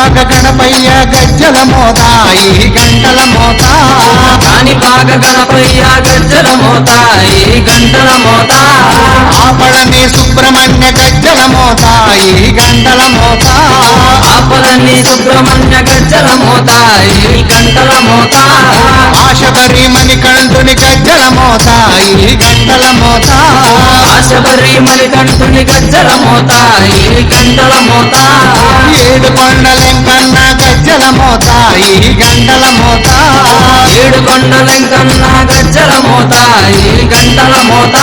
కానిపాక గణపయ్య గజ్జల మోత ఈ గంటల మోత కాని పాక గణపయ్య గజ్జల మోత ఈ గంటల మోత ఆపడని సుబ్రహ్మణ్య గజ్జల మోత ఈ గంటల మోత ఆపడని సుబ్రహ్మణ్య గజ్జల మోత ఈ గంటల మోత. ఆశబరి మణికంఠుని గజ్జల ఆశబరి మణికంఠుని గజ్జల మోత ఈ గంటల మోత ఏడు కొండలెంకన్న గజ్జల మోత ఈ గంటల మోత ఏడు కొండలెంకన్న గజ్జల మోత ఈ గంటల మోత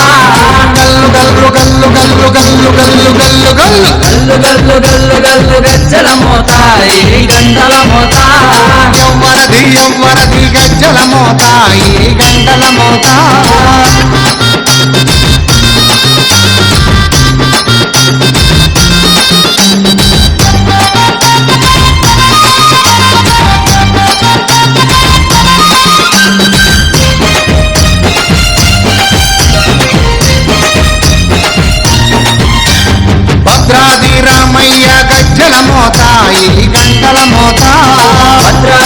గల్లు గల్లు గల్లు గల్లు గల్లు గల్లు గల్లు గల్లు. గల్లు గల్లు గల్లు గల్లు గజ్జల మోత ఈ గంటల మోత ఎవ్వరది ఎవ్వరది గజ్జల మోత ఈ గంటల మోత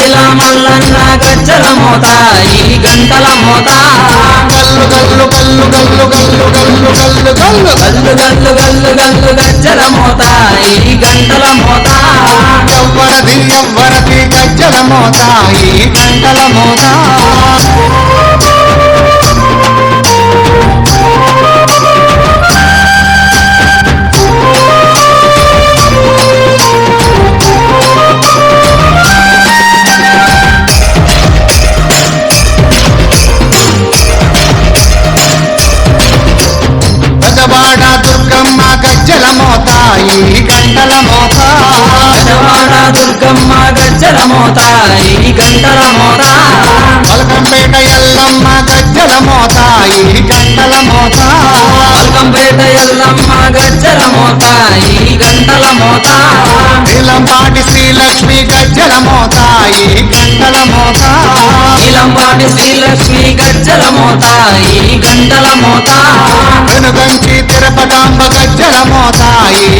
శ్రీశైల మల్లన్న గజ్జల మోత ఈ గంటల మోత గల్లు గల్లు గల్లు గల్లు గల్లు గల్లు గల్లు గల్లు గల్లు గల్లు గల్లు గల్లు గజ్జల మోత ఈ గంటల మోత ఎవ్వరది ఎవ్వరది గజ్జల మోత ఈ గంటల మోత గజ్జల మోత ఈ గంటల మోత పలకంపేట ఎల్లమ్మ గజ్జల మోత ఈ గంటల మోత పల్కంపేట ఎల్లమ్మ గజ్జల మోత ఈ గంటల మోత నీలంపాటి శ్రీలక్ష్మి గజ్జల మోత ఈ గంటల మోత నీలంపాటి శ్రీలక్ష్మి గజ్జల మోత ఈ గంటల మోత వెనుగంచి తిరుపతాంబ గజ్జల మోత ఈ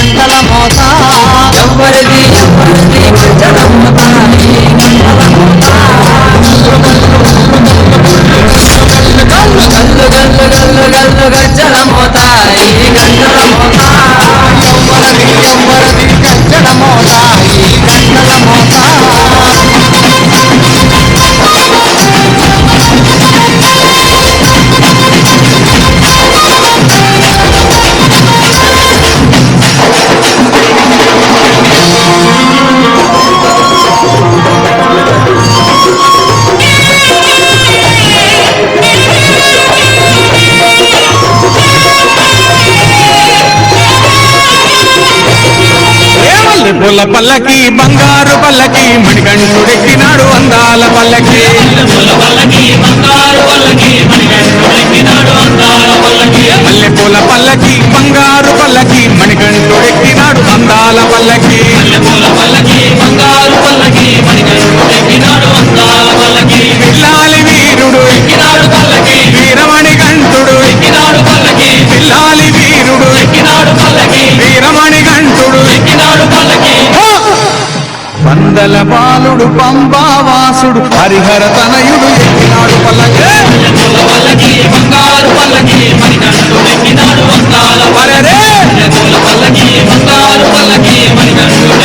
మంటల మోత. ఎవరిది ఎవరిది మంటల మోత. పూల పల్లకి బంగారు పల్లకి మణికంఠుడెక్కినాడు అందాల పల్లకి. పూల పల్లకి బంగారు పల్లకి మణికంఠుడెక్కినాడు అందాల పల్లకి మల్లె పూల పల్లకి బంగారు పల్లకి మణికంఠుడెక్కినాడు అందాల పల్లకి. పంబావాసుడు హరిహర తనయుడు ఎక్కినాడు పల్లకి. బంగారు పల్లకి బంగారు పల్లకి మణికంఠుడు